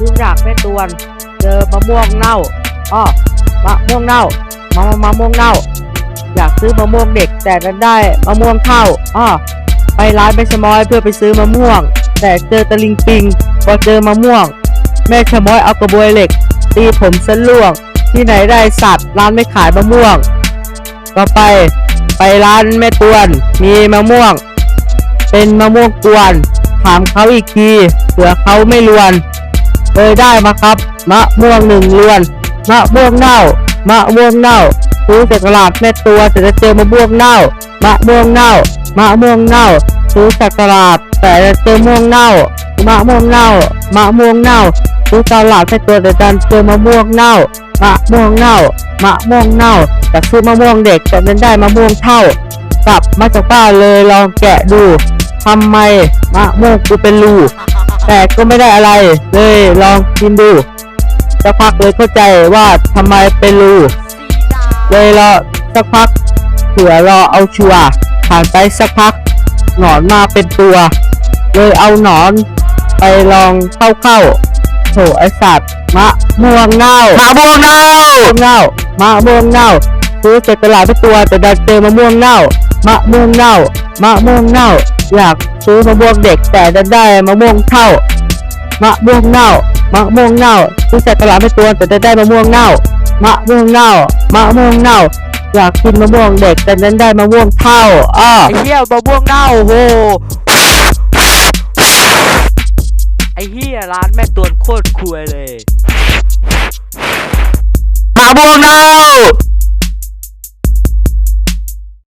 วนเจอมะม่วงเน่าอ้อมะม่วงเน่ามะมะมะม่วงเน่า อยากซื้อมะม่วงเด็กแต่ดันได้มะม่วงเท่าอ้อไปร้านแม่ชะมอยเพื่อไปซื้อมะม่วง แต่เจอตะลิงปิงพอเจอมะม่วง แม่ชะมอยเอากระบวยเหล็ก ตีผมเส้นล่วง ที่ไหนได้สัตว์ร้านไม่ขายมะม่วง ก็ไปไปร้านแม่ตวนมีมะม่วง เป็นมะม่วงกวน ถามเขาอีกทีเผื่อเขาไม่รวน เลยได้มาครับ มะม่วงหนึ่งรวนมะม่วงเน่ามะม่วงเน่าซื้อจากตลาดแม่ตัวแต่จะเจอมะม่วงเน่ามะม่วงเน่ามะม่วงเน่าซื้อจากตลาดแต่จะเจอม่วงเน่ามะม่วงเน่ามะม่วงเน่าซื้อตลาดแม่ตัวแต่ดันเจอมะม่วงเน่ามะม่วงเน่ามะม่วงเน่าแต่ซื้อมะม่วงเด็กแต่ดันได้มะม่วงเท่ากลับมาจากบ้านเลยลองแกะดูทำไมมะม่วงกูเป็นรู แต่ก็ไม่ได้อะไร เลยลองกินดูสักพักเลยเข้าใจว่าทำไมเป็นรูเลยรอสักพักเผื่อรอเอาชัวร์ผ่านไปสักพัก หนอนมาเป็นตัว เลยเอาหนอน ไปลองเข้าเข้าๆโถไอสัตว์มะม่วงเน่ามะม่วงเน่ามะม่วงเน่ามะม่วงเน่าซื้อจากตลาดทุกตัวแต่ดันเจอมะม่วงเน่ามะม่วงเน่ามะม่วงเน่า อยากซื้อมะม่วงเด็กแต่ดันได้มะม่วงเท่ามะม่วงเน่ามะม่วงเน่าซื้อจากตลาดไม่ตัวแต่ดันได้มะม่วงเน่ามะม่วงเน่ามะม่วงเน่า อยากกินมะม่วงเด็กแต่นั้นได้มะม่วงเท่าอ้อไอ้เหี้ยมะม่วงเน่าโหไอ้เหี้ยร้านแม่ตวนโคตรควยเลยมะม่วงเน่า